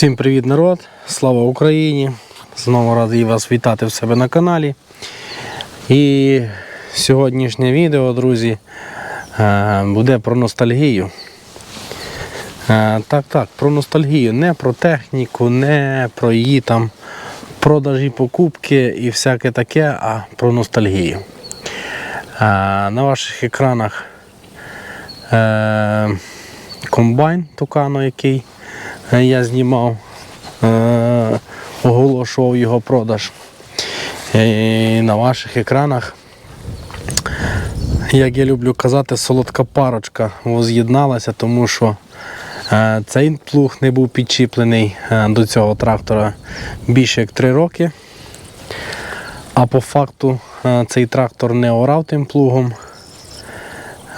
Всім привіт, народ! Слава Україні! Знову радий вас вітати в себе на каналі. І сьогоднішнє відео, друзі, е, буде про ностальгію. Е, Так, так, про ностальгію, не про техніку, не про її там продажі, покупки і всяке таке, а про ностальгію. Е, На ваших екранах комбайн Тукано, який я знімав, е, оголошував його продаж. І на ваших екранах, як я люблю казати, солодка парочка воз'єдналася, тому що е, цей плуг не був підчіплений е, до цього трактора більше як 3 роки. А по факту е, цей трактор не орав тим плугом.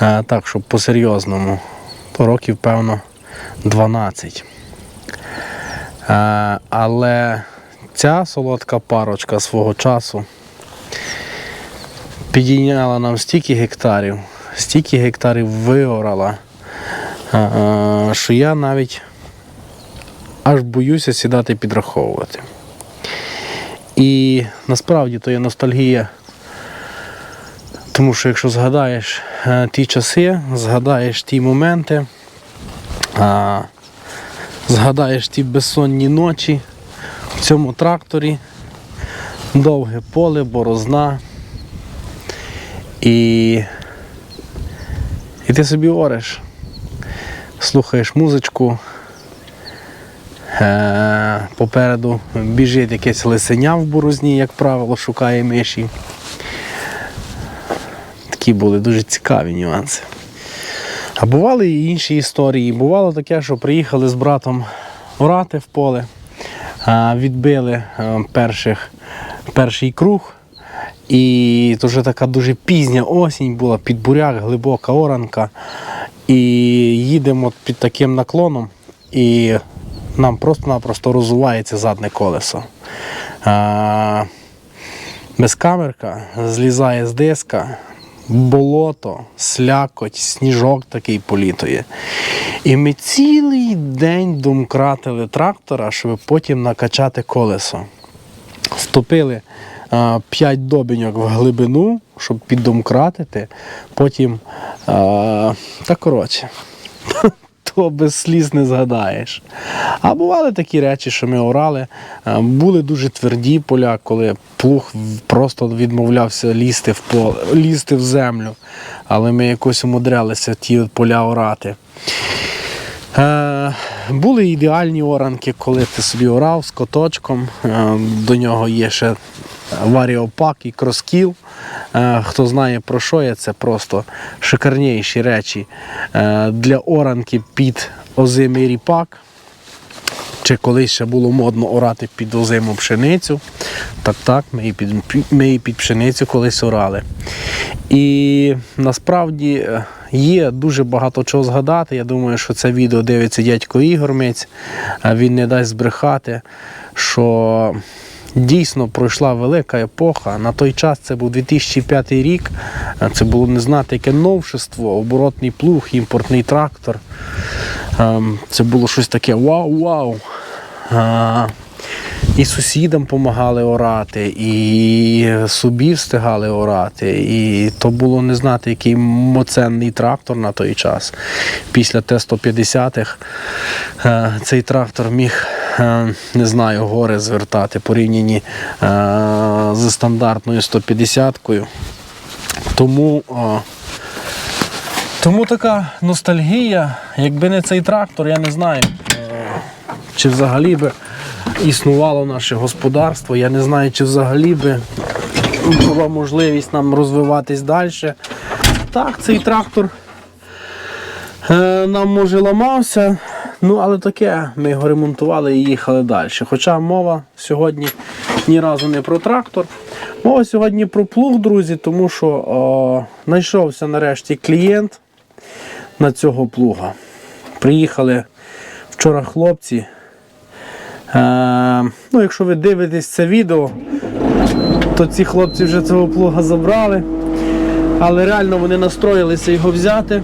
Е, Так, щоб по-серйозному, то років, певно, 12. Е, Але ця солодка парочка свого часу підійняла нам стільки гектарів, стільки гектарів виорала, е, е, що я навіть аж боюся сідати підраховувати. І насправді то є ностальгія. Тому що якщо згадаєш ті часи, згадаєш ті моменти, згадаєш ті безсонні ночі в цьому тракторі, довге поле, борозна. І, і ти собі ореш, слухаєш музичку. Е, попереду біжить якесь лисеня в борозні, як правило, шукає миші. Такі були дуже цікаві нюанси. А бували і інші історії. Бувало таке, що приїхали з братом орати в поле, відбили е, перших, перший круг. І то вже така дуже пізня осінь була, під буряк, глибока оранка. І їдемо під таким наклоном, і нам просто-напросто розувається задне колесо. А, безкамерка злізає з диска, болото, слякоть, сніжок такий політує. І ми цілий день домкратили трактора, щоб потім накачати колесо. Втопили а, 5 добіньок в глибину, щоб піддомкратити. Потім. А, та коротше. То без сліз не згадаєш. А бували такі речі, що ми орали. е, Були дуже тверді поля, коли плуг просто відмовлявся лізти в поле, лізти в землю. Але ми якось умудрялися ті поля орати. Е, були ідеальні оранки, коли ти собі орав з коточком. Е, до нього є ще варіопак і кроскіл. Е, хто знає про що я, це просто шикарніші речі е, для оранки під озимий ріпак. Чи колись ще було модно орати під озиму пшеницю. Так, так, ми і під, ми і під пшеницю колись орали. І насправді е, є дуже багато чого згадати. Я думаю, що це відео дивиться дядько Ігор Мець. а Він не дасть збрехати, що дійсно пройшла велика епоха. На той час це був 2005 рік. Е, Це було не знати яке новшество, оборотний плуг, імпортний трактор. Ем, Це було щось таке вау-вау. І сусідам допомагали орати, і собі встигали орати. І то було не знати, який моценний трактор на той час. Після Т-150-х е, цей трактор міг, е, не знаю, гори звертати порівняні е, з стандартною 150-кою. Тому. тому така ностальгія, якби не цей трактор, я не знаю, чи взагалі би існувало наше господарство. Я не знаю, чи взагалі би була можливість нам розвиватись далі. Так, цей трактор е, нам може ламався, ну але таке, ми його ремонтували і їхали далі. Хоча мова сьогодні ні разу не про трактор. Мова сьогодні про плуг, друзі, тому що о, знайшовся нарешті клієнт на цього плуга. Приїхали вчора хлопці. Е, ну, якщо ви дивитесь це відео, то ці хлопці вже цього плуга забрали. Але реально вони настроїлися його взяти.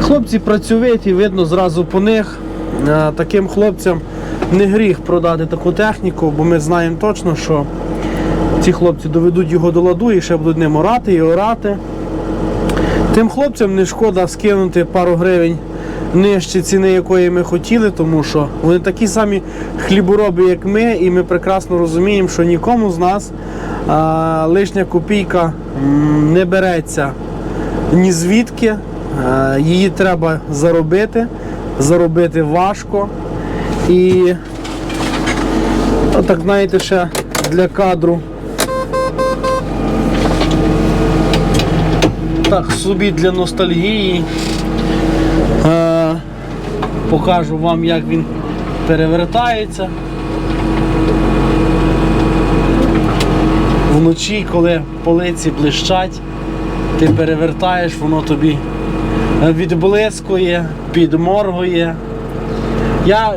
Хлопці працьовиті, видно зразу по них. Е, Таким хлопцям не гріх продати таку техніку, бо ми знаємо точно, що ці хлопці доведуть його до ладу і ще будуть ним орати і орати. Тим хлопцям не шкода скинути пару гривень нижче ціни, якої ми хотіли, тому що вони такі самі хлібороби, як ми, і ми прекрасно розуміємо, що нікому з нас а, лишня копійка не береться ні звідки. Е, Її треба заробити, заробити важко. І так знаєте, ще для кадру. Так, собі для ностальгії. Покажу вам, як він перевертається. Вночі, коли полиці блищать, ти перевертаєш, воно тобі відблискує, підморгує. Я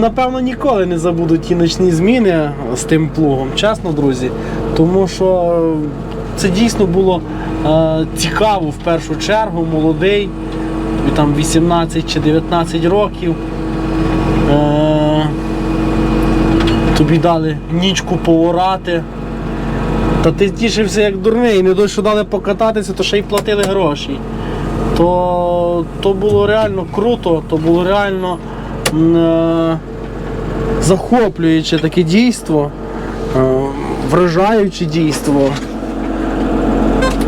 напевно ніколи не забуду ті ночні зміни з тим плугом, чесно, друзі. Тому що це дійсно було е, цікаво в першу чергу, молодий, там 18 чи 19 років. Е, тобі дали нічку поорати. Та ти тішився як дурний, не доść, що дали покататися, то ще й платили гроші. То, то було реально круто, то було реально е, захоплююче таке дійство, е, вражаюче дійство.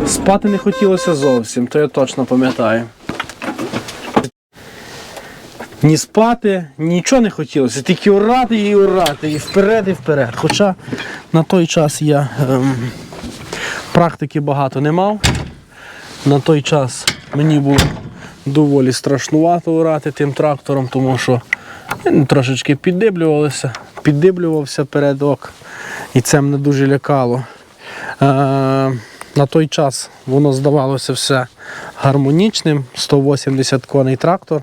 Спати не хотілося зовсім, то я точно пам'ятаю. Ні спати, нічого не хотілося, тільки орати і орати, і вперед, і вперед. Хоча на той час я ем, практики багато не мав. На той час мені було доволі страшнувато орати тим трактором, тому що трошечки піддиблювався, піддиблювався передок, і це мене дуже лякало. Е, на той час воно здавалося все гармонічним. 180 коней трактор,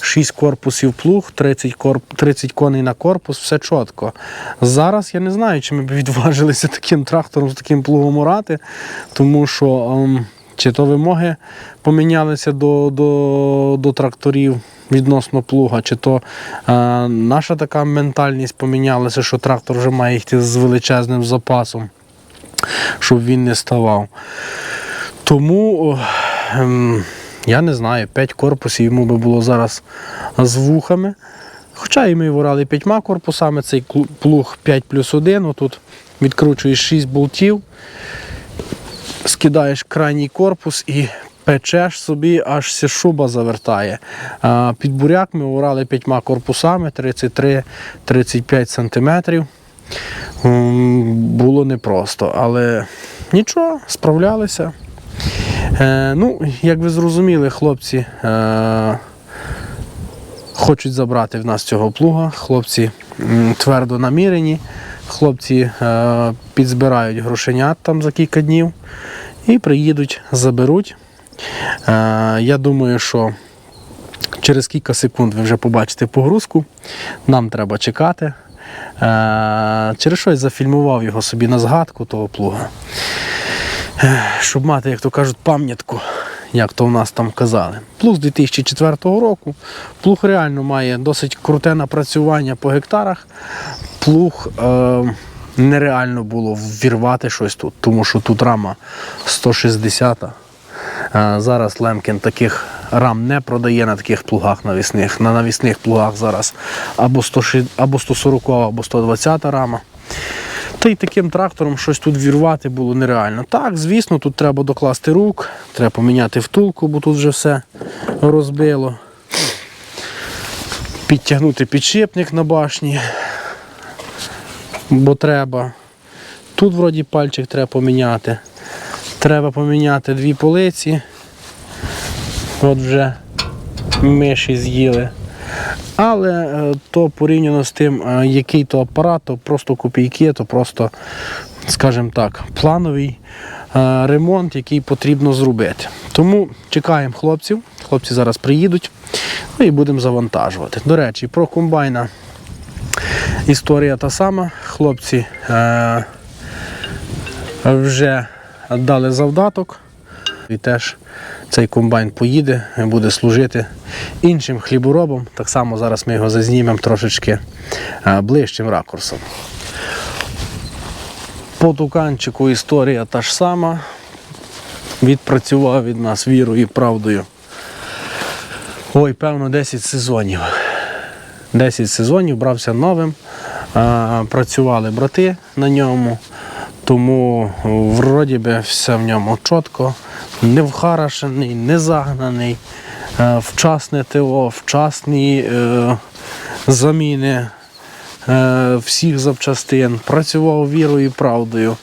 6 корпусів плуг, 30, корп... 30 коней на корпус, все чітко. Зараз я не знаю, чи ми б відважилися таким трактором з таким плугом орати, тому що ем, чи то вимоги помінялися до, до, до тракторів відносно плуга, чи то е, наша така ментальність помінялася, що трактор вже має йти з величезним запасом щоб він не ставав. Тому ем, я не знаю, 5 корпусів йому би було зараз з вухами. Хоча і ми ворали п'ятьма корпусами, цей плуг 5 плюс 1, тут відкручуєш 6 болтів, скидаєш крайній корпус і печеш собі, аж вся шуба завертає. Під буряк ми орали п'ятьма корпусами 33-35 сантиметрів. Було непросто, але нічого, справлялися. Е, ну, як ви зрозуміли, хлопці е, хочуть забрати в нас цього плуга. Хлопці твердо намірені, хлопці е, підзбирають грошенят там за кілька днів і приїдуть, заберуть. Е, я думаю, що через кілька секунд ви вже побачите погрузку. Нам треба чекати. Е, Через щось зафільмував його собі на згадку того плуга. Е, Щоб мати, як то кажуть, пам'ятку, як то в нас там казали. Плуг з 2004 року. Плуг реально має досить круте напрацювання по гектарах. Плуг е, нереально було вірвати щось тут, тому що тут рама 160. Е, Зараз Лемкін таких рам не продає на таких плугах навісних. На навісних плугах зараз або 160 або 140, або 120 рама. Та й таким трактором щось тут вірвати було нереально. Так, звісно, тут треба докласти рук, треба поміняти втулку, бо тут вже все розбило. Підтягнути підшипник на башні, бо треба. Тут вроді пальчик треба поміняти. Треба поміняти дві полиці. От вже миші з'їли. Але е, то порівняно з тим, е, який то апарат, то просто копійки, то просто, скажімо так, плановий е, ремонт, який потрібно зробити. Тому чекаємо хлопців. Хлопці зараз приїдуть ну і будемо завантажувати. До речі, про комбайна історія та сама. Хлопці е, вже дали завдаток і теж цей комбайн поїде буде служити іншим хліборобам. Так само зараз ми його зазнімемо трошечки ближчим ракурсом. По туканчику історія та ж сама. Відпрацював від нас вірою і правдою. Ой, певно, 10 сезонів. 10 сезонів брався новим. Працювали брати на ньому, тому вроді би все в ньому чітко, не вхарашений, не загнаний, е, вчасне ТО, вчасні е, заміни е, всіх запчастин, працював вірою і правдою.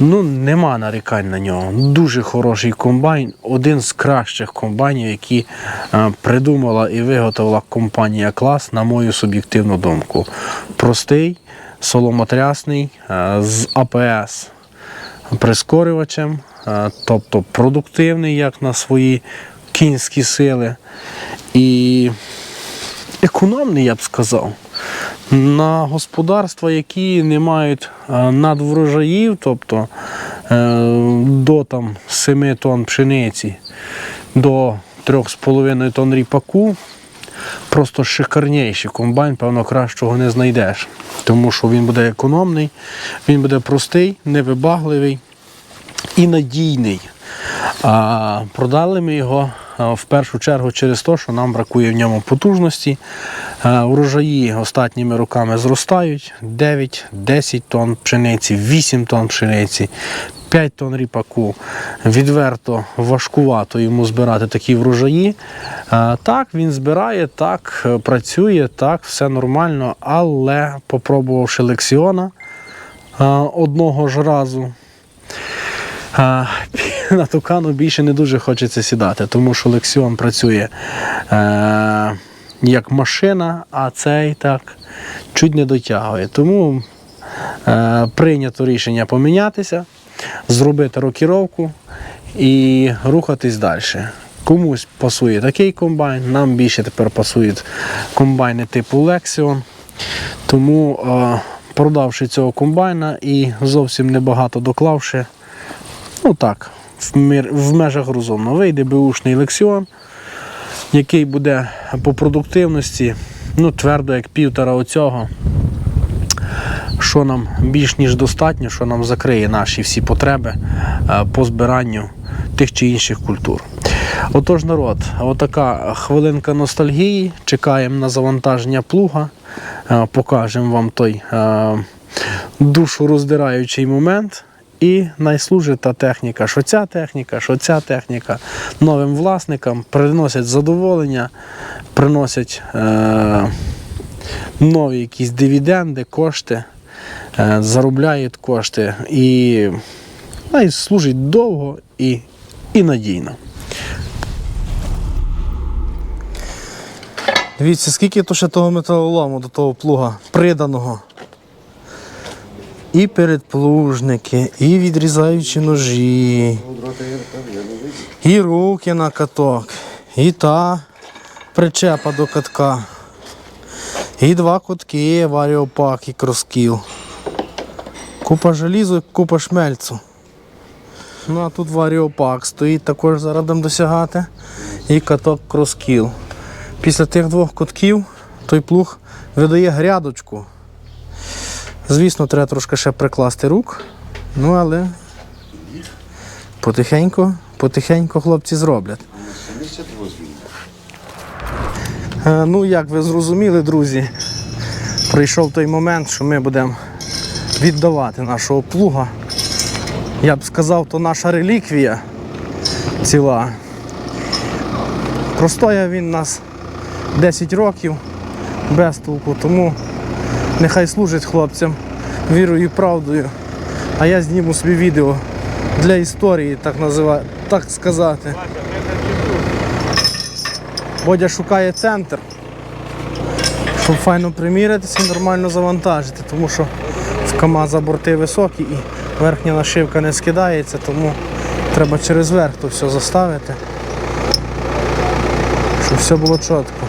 Ну, нема нарікань на нього. Дуже хороший комбайн, один з кращих комбайнів, які е, придумала і виготовила компанія клас, на мою суб'єктивну думку. Простий, соломотрясний, е, з АПС прискорювачем, е, тобто продуктивний, як на свої кінські сили. І економний, я б сказав. На господарства, які не мають е, надврожаїв, тобто до там, 7 тонн пшениці, до 3,5 тонн ріпаку, просто шикарніший комбайн, певно, кращого не знайдеш. Тому що він буде економний, він буде простий, невибагливий і надійний. А продали ми його в першу чергу через те, що нам бракує в ньому потужності. Урожаї остатніми роками зростають 9-10 тонн пшениці, 8 тонн пшениці. 5 тонн ріпаку відверто важкувато йому збирати такі врожаї. Так, він збирає, так, е, працює, так, все нормально, але попробувавши лексіона одного ж разу, на тукану більше не дуже хочеться сідати, тому що Лексіон працює е, як машина, а цей так чуть не дотягує. Тому е, прийнято рішення помінятися, зробити рокіровку і рухатись далі. Комусь пасує такий комбайн, нам більше тепер пасують комбайни типу Lexion. Тому, е, продавши цього комбайна і зовсім небагато доклавши, ну так, в, межах розумно. Вийде беушний лексіон, який буде по продуктивності, ну, твердо, як півтора оцього, що нам більш ніж достатньо, що нам закриє наші всі потреби е, по збиранню тих чи інших культур. Отож, народ, отака хвилинка ностальгії. Чекаємо на завантаження плуга. Е, Покажемо вам той е, душу роздираючий момент. І найслужить та техніка, що ця техніка, що ця техніка новим власникам приносять задоволення, приносять е, нові якісь дивіденди, кошти, заробляють кошти і, ну, і служить довго і, і надійно. Дивіться, скільки то ще того металолому до того плуга приданого. І передплужники, і відрізаючі ножі, і руки на каток, і та причепа до катка, і два кутки, варіопак і кроскіл. Купа желізу, купа шмельцу. Ну а тут варіопак стоїть, також зараз досягати. І каток кроскіл. Після тих двох кутків той плуг видає грядочку. Звісно, треба трошки ще прикласти рук, ну але потихеньку, потихеньку хлопці зроблять. Е, Ну, як ви зрозуміли, друзі, прийшов той момент, що ми будемо віддавати нашого плуга. Я б сказав, то наша реліквія ціла. Простояв він нас 10 років без толку, тому нехай служить хлопцям вірою і правдою. А я зніму собі відео для історії, так називаю, так сказати. Бодя шукає центр, щоб файно примірятися і нормально завантажити, тому що в КАМАЗа борти високі і верхня нашивка не скидається, тому треба через верх то все заставити, щоб все було чітко.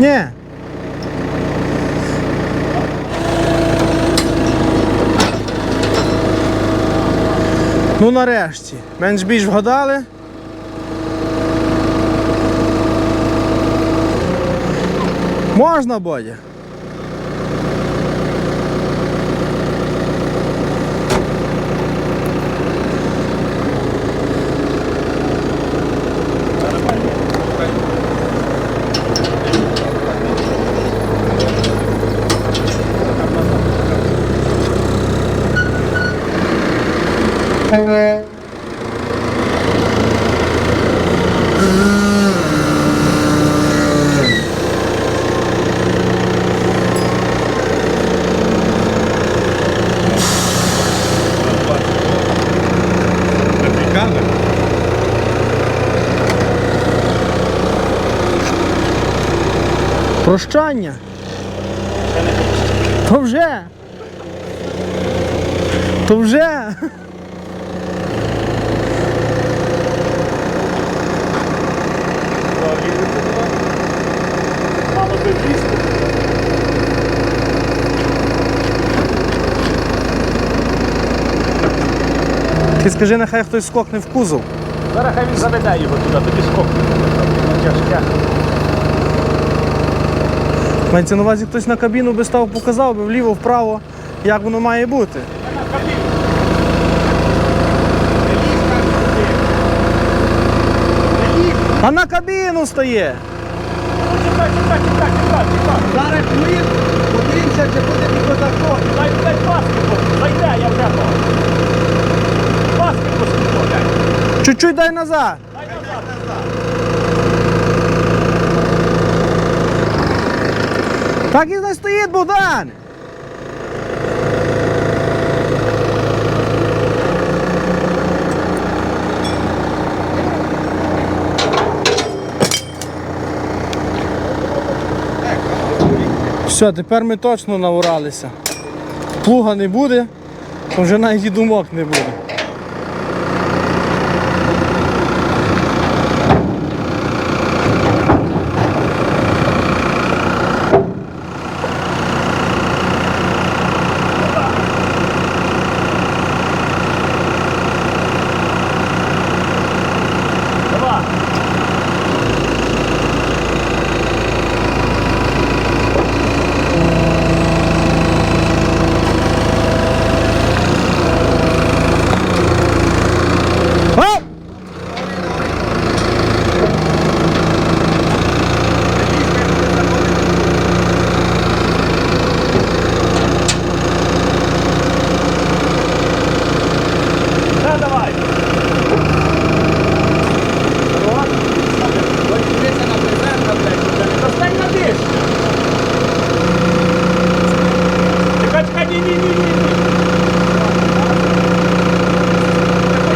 Ні. Ну нарешті. Менш більш вгадали. Можна, Бодя? Прощання. То вже. То вже. Ти скажи, нехай хтось скокне в кузов. Зараз хай він заведе його туди, тоді скокне. Тяжке. Мається на увазі хтось на кабіну би став, показав би вліво, вправо, як воно має бути. А на кабіну стає. Зараз ми подивимося, чи буде підкотако. Дай, паски, зайде, я вже. Чуть-чуть дай назад. Дай назад. Так і не стоїть, Богдан. Все, тепер ми точно наворалися. Плуга не буде, то вже навіть і думок не буде. Давай. Оп! Да, давай. Дивися на презента, блядь. Достань на диш. Чекай, чекай, ні, ні, ні, ні, ні.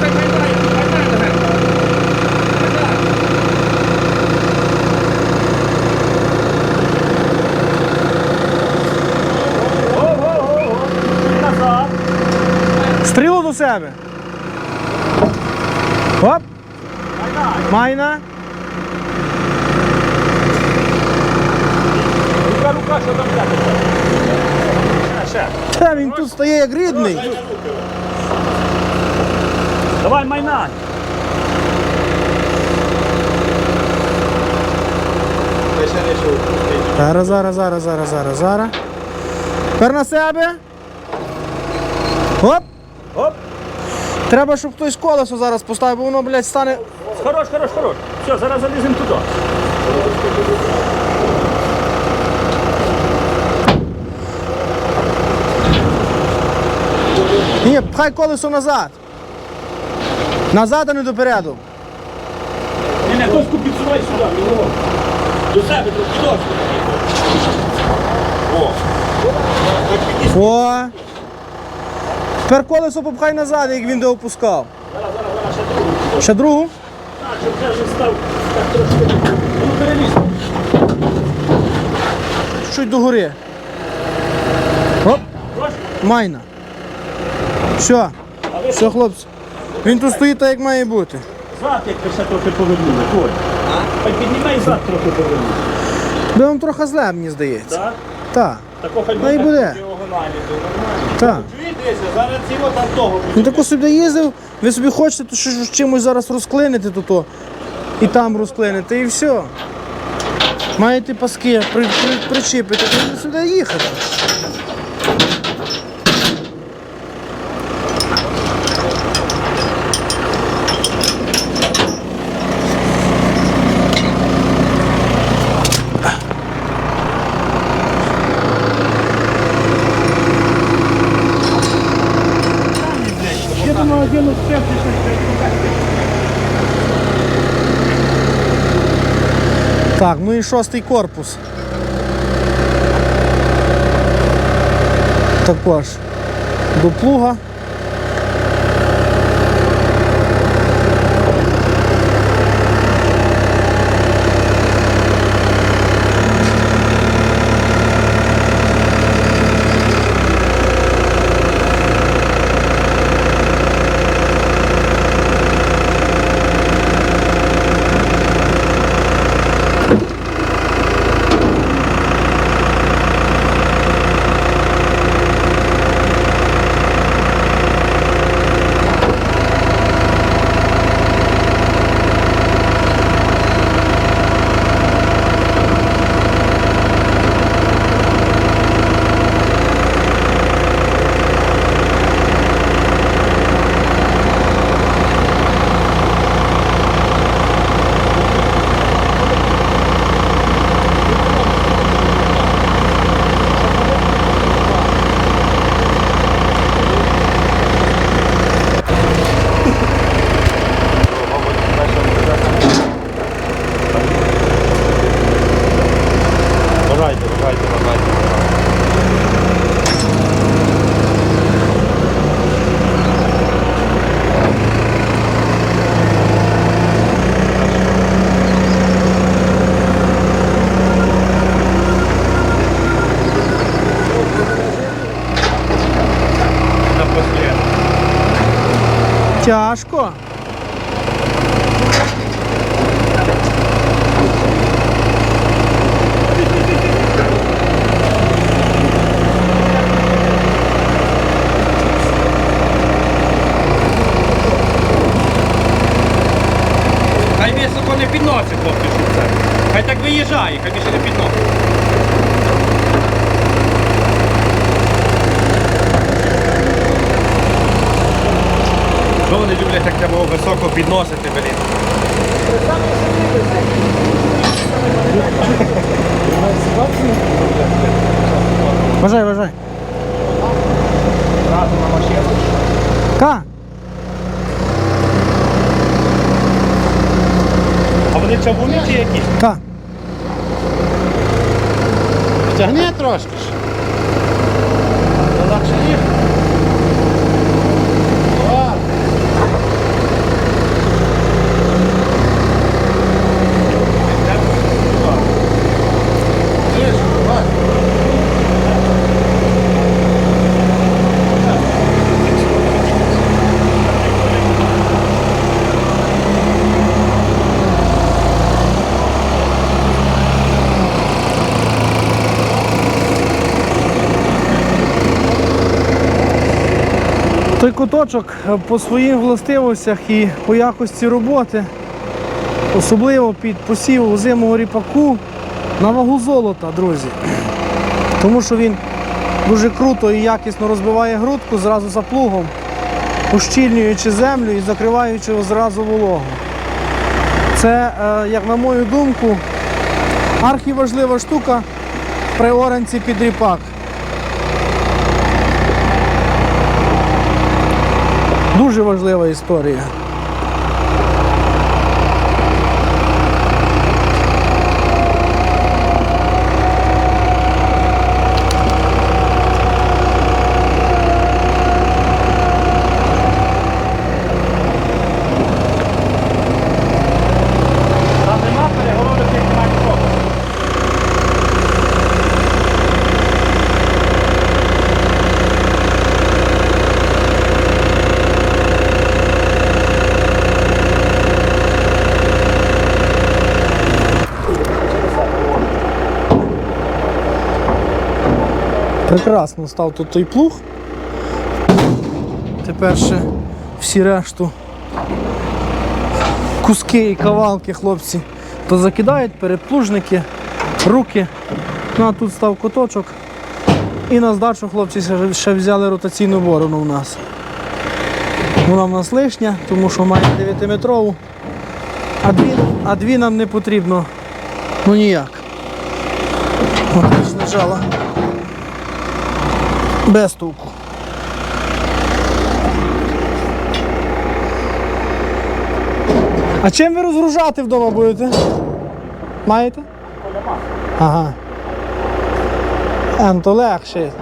Так, хай грає, хай грає, давай. Хай грає. Го-го-го-го. Назад. Стрілу до себе. Оп! Дай, дай. Майна. Рука, рука, що там ще. Та він тут стає як рідний. Давай, майна. Зараз, зараз, зараз, зараз, зараз, зараз. Тепер на себе. Оп! Оп. Треба, щоб хтось колесо зараз поставив, бо воно, блядь, стане. Хорош, хорош, хорош. Все, зараз заліземо туди. Ні, пхай колесо назад. Назад, а не допереду. Ні, ні, доску підсувай сюди, міло. До себе трохи доску. О. О! Тепер колесо попхай назад, як він де опускав. Зараз, зараз, зараз, ще другу. Ще другу. Так, щоб вже вже став так трошки. Ну, переліз. Чуть догори. Майна. Все. Все, хлопці. Він тут стоїть так, як має бути. Зад, як ти ще трохи повернули, Коль. Хай піднімай зад трохи повернули. Би вам трохи зле, мені здається. Так? Так. Тако хай Та й буде. То нормально. Так. Чуєте, зараз ціло там того. Він тако собі їздив, ви собі хочете то щось чимось зараз розклинити то, то і там розклинити, і все. Маєте паски, при, при, причіпити, то сюди їхати. Так, ну і шостий корпус. Також до плуга. বিশ্বাস так треба високо підносити, блін? Бажай, бажай. Разом на машину. Ка? А вони чавуни чи якісь? Ка? Тягни трошки. ж. Легше їхати. Куточок е, по своїм властивостях і по якості роботи, особливо під посів озимого ріпаку, на вагу золота, друзі. Тому що він дуже круто і якісно розбиває грудку зразу за плугом, ущільнюючи землю і закриваючи зразу вологу. Це, е, як на мою думку, архіважлива штука при оранці під ріпак. Дуже важлива історія. Прекрасно став тут той плуг. Тепер ще всі решту куски і кавалки хлопці то закидають передплужники, руки. Ну а тут став куточок. І на здачу хлопці ще- взяли ротаційну борону у нас. Вона в нас лишня, тому що має 9-метрову. А дві, а дві нам не потрібно. Ну ніяк. Отлично жала. Без толку. А чим ви розгружати вдома будете? Маєте? Ага. Ен, то легше.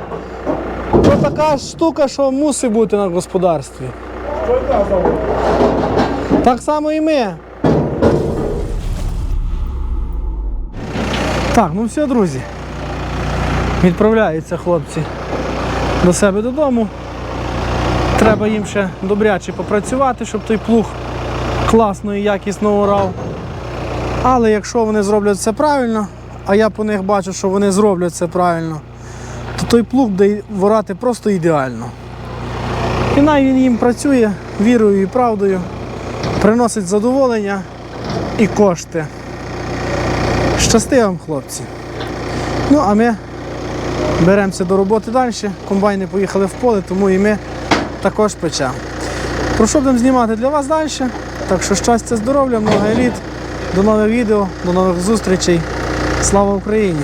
То така штука, що мусить бути на господарстві. Так само і ми. Так, ну все, друзі. Відправляються хлопці до себе додому. Треба їм ще добряче попрацювати, щоб той плуг класно і якісно орав. Але якщо вони зроблять це правильно, а я по них бачу, що вони зроблять це правильно, то той плуг буде ворати просто ідеально. І най він їм працює вірою і правдою, приносить задоволення і кошти. Щасти вам, хлопці. Ну, а ми беремося до роботи далі. Комбайни поїхали в поле, тому і ми також печемо. Про що будемо знімати для вас далі? Так що щастя, здоров'я, много еліт. До нових відео, до нових зустрічей. Слава Україні!